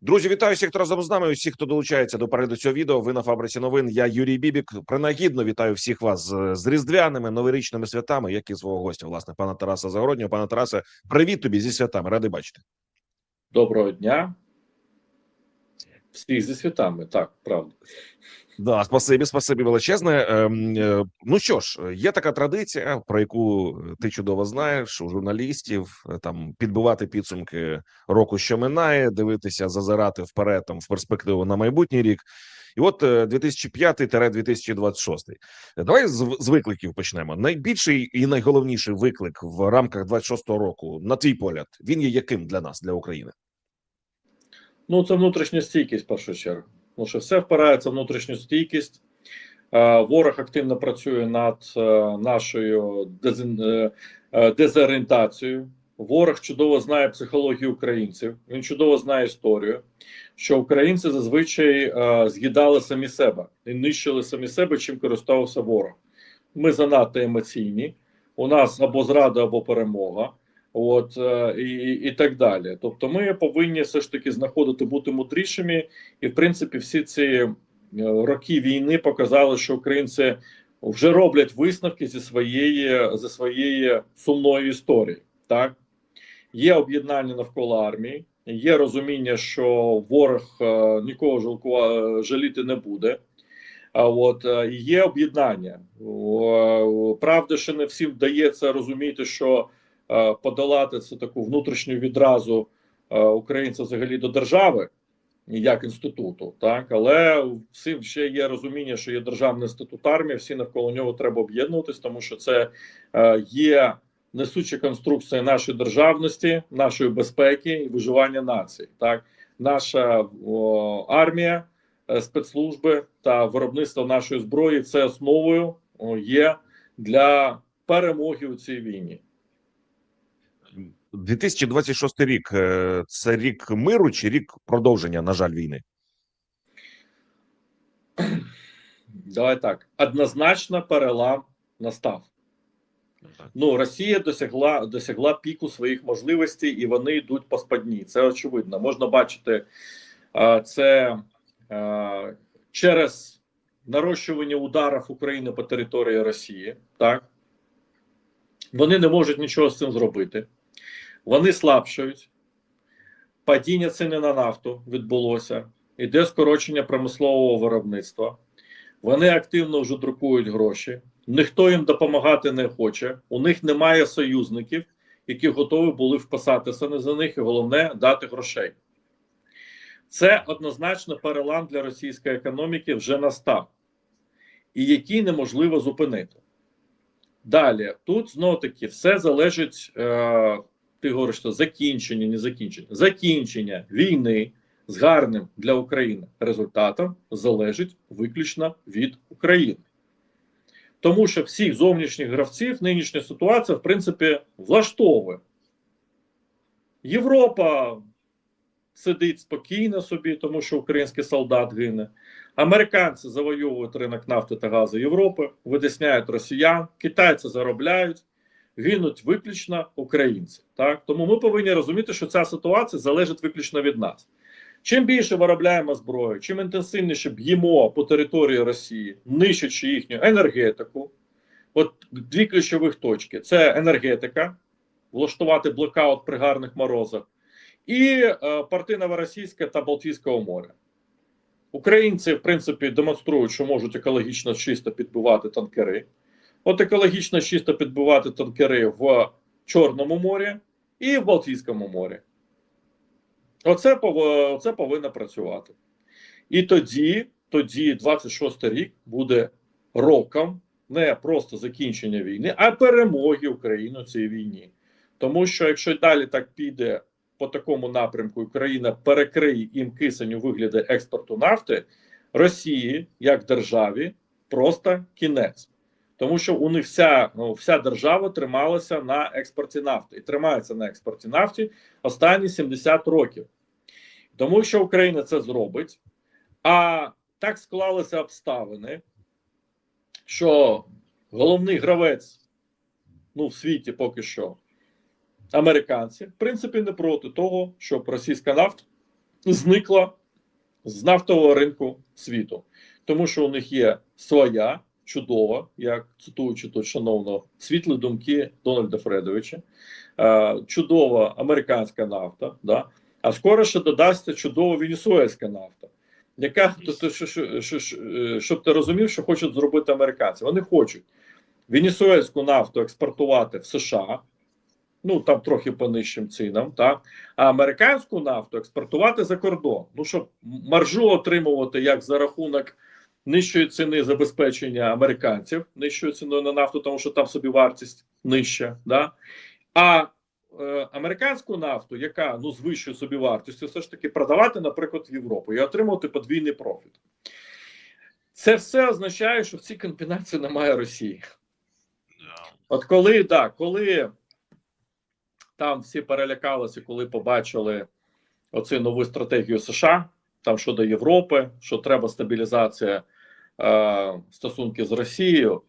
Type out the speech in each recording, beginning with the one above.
Друзі, вітаю всіх, хто разом з нами. Усіх, хто долучається до перегляду цього відео. Ви на фабриці новин. Я Юрій Бібік. Принагідно вітаю всіх вас з, різдвяними новорічними святами, як і свого гостя, власне, пана Тараса Загороднього. Пане Тарасе, привіт тобі зі святами. Радий бачити. Доброго дня. Всіх зі святами, так, правда. Да, спасибі, спасибі величезне. Ем, е, ну що ж, є така традиція, про яку ти чудово знаєш у журналістів. е, Там підбивати підсумки року, що минає, дивитися, зазирати вперед там в перспективу на майбутній рік. І от е, 2005-2026. Давай з викликів почнемо. Найбільший і найголовніший виклик в рамках 26-го року, на твій погляд, він є яким для нас, для України? Ну, це внутрішня стійкість, в першу чергу. Тому що все впирається в внутрішню стійкість. Е, Ворог активно працює над е, нашою е, дезорієнтацією. Ворог чудово знає психологію українців. Він чудово знає історію, що українці зазвичай з'їдали самі себе і нищили самі себе, чим користувався ворог. Ми занадто емоційні. У нас або зрада, або перемога. От е, і, і так далі. Тобто, ми повинні все ж таки знаходити бути мудрішими, і в принципі, всі ці е, роки війни показали, що українці вже роблять висновки зі своєї зі своєї сумної історії. Так є об'єднання навколо армії, є розуміння, що ворог е, нікого жалкува, жаліти не буде. А от є об'єднання. Правда, що не всім вдається розуміти, що подолати це таку внутрішню відразу е, українця взагалі до держави, як інституту, так але всім ще є розуміння, що є державний інститут армії, всі навколо нього треба об'єднуватись, тому що це е, є несуча конструкція нашої державності, нашої безпеки і виживання нації. Так, наша о, армія, е, спецслужби та виробництво нашої зброї це основою є для перемоги у цій війні. 2026 рік е, це рік миру чи рік продовження, на жаль, війни? Давай так однозначно перелам настав. Ну, Росія досягла досягла піку своїх можливостей, і вони йдуть по спадні. Це очевидно. Можна бачити це через нарощування ударів України по території Росії. Так вони не можуть нічого з цим зробити. Вони слабшають. Падіння ціни на нафту відбулося. Іде скорочення промислового виробництва. Вони активно вже друкують гроші. Ніхто їм допомагати не хоче. У них немає союзників, які готові були вписатися за них, і головне дати грошей. Це однозначно перелам для російської економіки вже настав, і який неможливо зупинити. Далі, тут знову таки все залежить, е, ти говориш, що закінчення, не закінчення. Закінчення війни з гарним для України результатом залежить виключно від України. Тому що всіх зовнішніх гравців нинішня ситуація, в принципі, влаштовує. Європа сидить спокійно собі, тому що український солдат гине. Американці завойовують ринок нафти та газу Європи, витісняють росіян, китайці заробляють, гинуть виключно українці. Так? Тому ми повинні розуміти, що ця ситуація залежить виключно від нас. Чим більше виробляємо зброю, чим інтенсивніше б'ємо по території Росії, нищачи їхню енергетику. От дві ключових точки: це енергетика, влаштувати блокаут при гарних морозах, і е, порти Новоросійська та Балтійського моря. Українці, в принципі, демонструють, що можуть екологічно чисто підбивати танкери. От екологічно чисто підбивати танкери в Чорному морі і в Балтійському морі. Оце, оце повинно працювати. І тоді, тоді 26 рік буде роком не просто закінчення війни, а перемоги України у цій війні. Тому що якщо далі так піде по такому напрямку, Україна перекриє їм кисень у вигляді експорту нафти, Росії як державі просто кінець. Тому що у них вся, ну, вся держава трималася на експорті нафти і тримається на експорті нафти останні 70 років. Тому що Україна це зробить, а так склалися обставини, що головний гравець ну, в світі поки що американці, в принципі, не проти того, щоб російська нафта зникла з нафтового ринку світу, тому що у них є своя чудова, як цитуючи тут шановного світлі думки Дональда Фредовича, е, чудова американська нафта. Да? А скоро ще додасться чудова венесуельська нафта, яка то, то, що, що, що, що, е, щоб ти розумів, що хочуть зробити американці. Вони хочуть венесуельську нафту експортувати в США. Ну там трохи по нижчим цінам, так а американську нафту експортувати за кордон. Ну щоб маржу отримувати як за рахунок нижчої ціни забезпечення американців, нижчою ціною на нафту, тому що там собі вартість нижча. Да? А е, американську нафту, яка ну з вищою собі вартістю, все ж таки продавати, наприклад, в Європу і отримувати подвійний профіт. Це все означає, що в цій комбінації немає Росії. От коли да, коли там всі перелякалися, коли побачили оцю нову стратегію США, там щодо Європи, що треба стабілізація е, стосунків з Росією.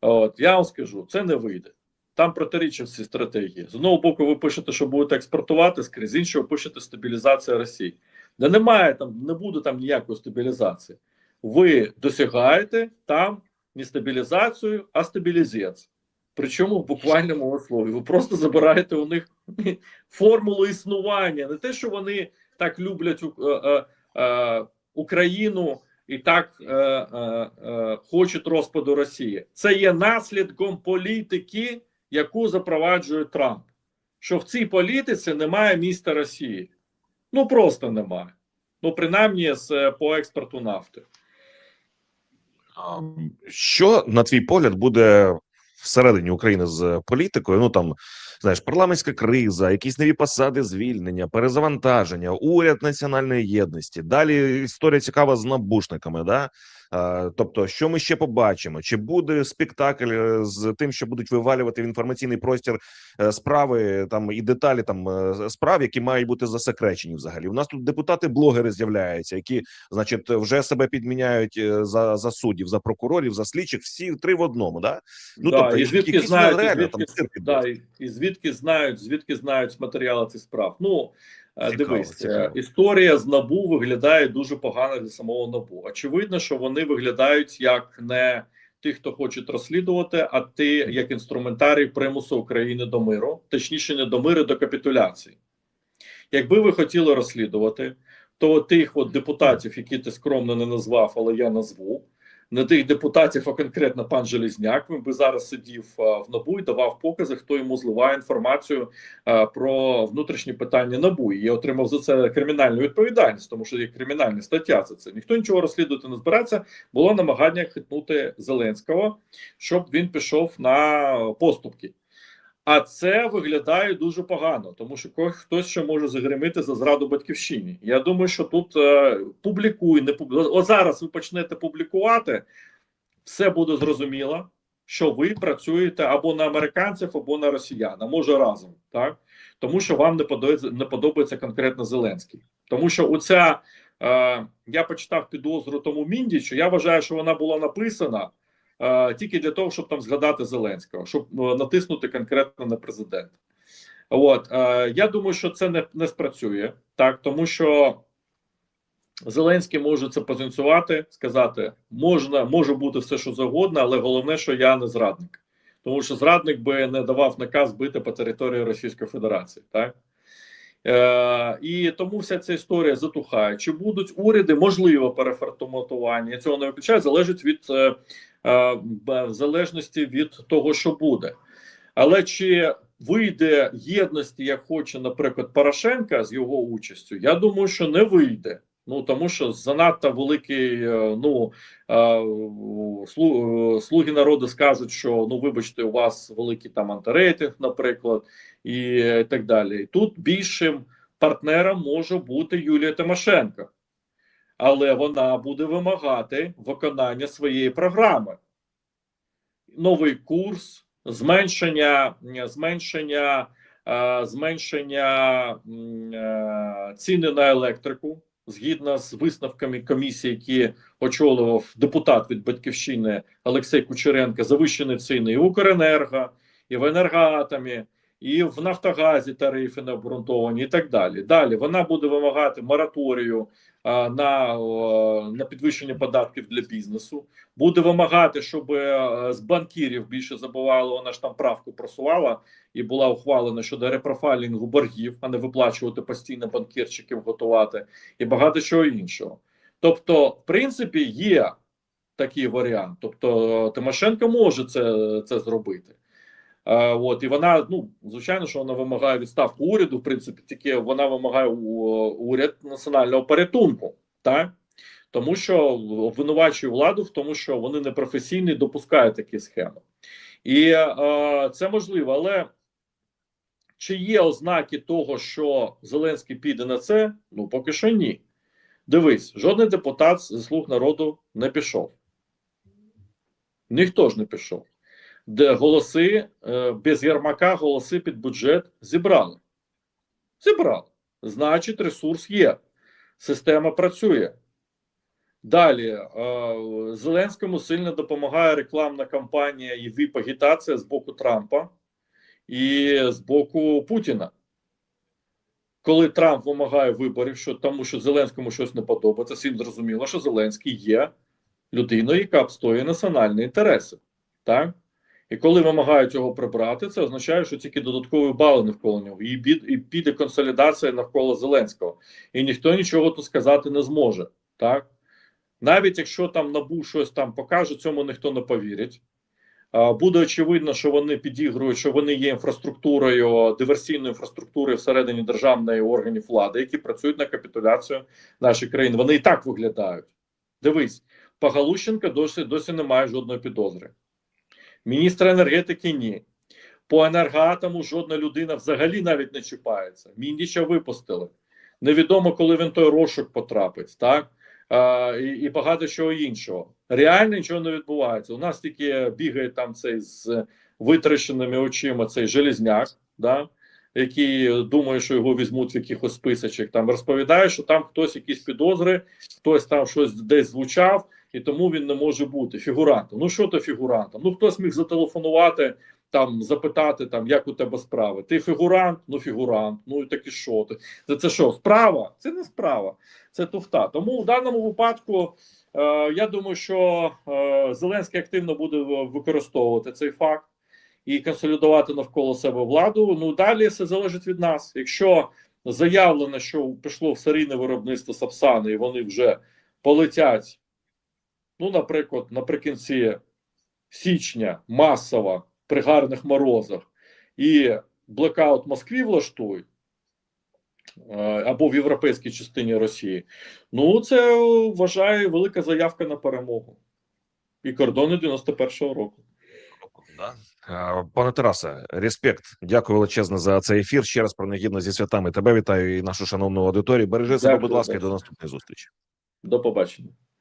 От я вам скажу, це не вийде. Там протирічить ці стратегії. З одного боку, ви пишете, що будете експортувати скрізь, з іншого пишете стабілізація Росії. Де немає там, не буде там ніякої стабілізації. Ви досягаєте там не стабілізацію, а стабілізацію. Причому в буквальному слові. Ви просто забираєте у них формулу існування. Не те, що вони так люблять е, Україну і так е, е, хочуть розпаду Росії. Це є наслідком політики, яку запроваджує Трамп. Що в цій політиці немає міста Росії. Ну просто немає. Ну, принаймні, з по експорту нафти. Що, на твій погляд, буде всередині України з політикою? Ну там знаєш, парламентська криза, якісь нові посади звільнення, перезавантаження, уряд національної єдності. Далі історія цікава з набушниками. Да? Тобто, що ми ще побачимо? Чи буде спектакль е, з тим, що будуть вивалювати в інформаційний простір е, справи там і деталі там е, справ, які мають бути засекречені? Взагалі, у нас тут депутати-блогери з'являються, які, значить, вже себе підміняють за, за суддів, за прокурорів, за слідчих. Всі три в одному. Да? Ну да, тобто, і звідки знають, і реально звідки, там да, і, і звідки знають, звідки знають матеріали цих справ. Ну е, Цікаво, дивись, цікаво. е, історія з набу виглядає дуже погано для самого набу. Очевидно, що вони виглядають як не ті, хто хочуть розслідувати, а ті як інструментарій примусу України до миру, точніше, не до миру, до капітуляції. Якби ви хотіли розслідувати, то тих от депутатів, які ти скромно не назвав, але я назву, не тих депутатів, а конкретно пан Желізняк, він би зараз сидів в НАБУ і давав покази, хто йому зливає інформацію про внутрішні питання НАБУ. І отримав за це кримінальну відповідальність, тому що є кримінальна стаття за це. Ніхто нічого розслідувати не збирається. Було намагання хитнути Зеленського, щоб він пішов на поступки. А це виглядає дуже погано, тому що хтось ще може загримити за зраду батьківщині. Я думаю, що тут е, публікуй, не пуб... О, зараз ви почнете публікувати, все буде зрозуміло, що ви працюєте або на американців, або на росіян, а може разом, так тому що вам не подобається, не подобається конкретно Зеленський, тому що оця е, я почитав підозру тому Міндічу. Я вважаю, що вона була написана тільки для того, щоб там згадати Зеленського, щоб е, натиснути конкретно на президента. От е, я думаю, що це не, не спрацює так, тому що Зеленський може це позиціювати, сказати, можна може бути все, що завгодно, але головне, що я не зрадник, тому що зрадник би не давав наказ бити по території Російської Федерації, так. Е, і тому вся ця історія затухає. Чи будуть уряди? Можливо, переформатування. Я цього не виключаю, залежить від е, е, в залежності від того, що буде. Але чи вийде єдності, як хоче, наприклад, Порошенка з його участю? Я думаю, що не вийде. Ну тому що занадто великий. е, Ну е, е, слуги народу скажуть, що ну вибачте, у вас великий там антирейтинг, наприклад, і так далі. Тут більшим партнером може бути Юлія Тимошенко, але вона буде вимагати виконання своєї програми. Новий курс, зменшення, зменшення, зменшення ціни на електрику. Згідно з висновками комісії, які очолював депутат від батьківщини Олексій Кучеренко, завищені ціни і в Укренерго, і в енергоатомі, і в Нафтогазі тарифи не обґрунтовані, і так далі. Далі вона буде вимагати мораторію а, на, о, на підвищення податків для бізнесу. Буде вимагати, щоб е, з банкірів більше забувало. Вона ж там правку просувала і була ухвалена щодо репрофайлінгу боргів, а не виплачувати постійно банкірчиків, готувати і багато чого іншого. Тобто, в принципі, є такий варіант. Тобто, Тимошенко може це, це зробити. Е, от і вона, ну звичайно, що вона вимагає відставку уряду. В принципі, тільки вона вимагає уряд національного порятунку, так тому що обвинувачує владу в тому, що вони непрофесійні, допускають такі схеми, і е, це можливо, але чи є ознаки того, що Зеленський піде на це? Ну поки що ні. Дивись, жоден депутат з слуг народу не пішов. Ніхто ж не пішов де голоси е, без Єрмака голоси під бюджет зібрали. Зібрали. Значить, ресурс є. Система працює. Далі е, Зеленському сильно допомагає рекламна кампанія і віп-агітація з боку Трампа і з боку Путіна. Коли Трамп вимагає виборів, що тому що Зеленському щось не подобається, всім зрозуміло, що Зеленський є людиною, яка обстоює національні інтереси. Так? І коли вимагають його прибрати, це означає, що тільки додаткові бали навколо нього, і, бід, і піде консолідація навколо Зеленського, і ніхто нічого тут сказати не зможе. Так навіть якщо там набу щось там покаже, цьому ніхто не повірить. Буде очевидно, що вони підігрують, що вони є інфраструктурою, диверсійною інфраструктурою всередині державної органів влади, які працюють на капітуляцію нашої країни. Вони і так виглядають. Дивись, Погалущенка досі досі немає жодної підозри. Міністра енергетики ні. По енергоатому жодна людина взагалі навіть не чіпається. Міндіча випустили. Невідомо, коли він той розшук потрапить, так? А, і, і багато чого іншого. Реально нічого не відбувається. У нас тільки бігає там цей з витраченими очима цей железняк, да? який думає, що його візьмуть в якихось списочок. Там розповідає, що там хтось якісь підозри, хтось там щось десь звучав і тому він не може бути фігурантом. Ну що то фігурантом? Ну хтось міг зателефонувати там, запитати там, як у тебе справи. Ти фігурант? Ну фігурант. Ну і таки що ти? Це це що? Справа? Це не справа, це туфта. Тому в даному випадку е, я думаю, що е, Зеленський активно буде використовувати цей факт і консолідувати навколо себе владу. Ну далі все залежить від нас. Якщо заявлено, що пішло в серійне виробництво Сапсани, і вони вже полетять ну, наприклад, наприкінці січня масово при гарних морозах і блекаут Москві влаштують е, або в європейській частині Росії, ну це вважаю велика заявка на перемогу і кордони 91-го року. Пане Тарасе, респект. Дякую величезно за цей ефір. Ще раз принагідно зі святами тебе вітаю і нашу шановну аудиторію. Бережи себе, будь ласка, і до наступної зустрічі. До побачення.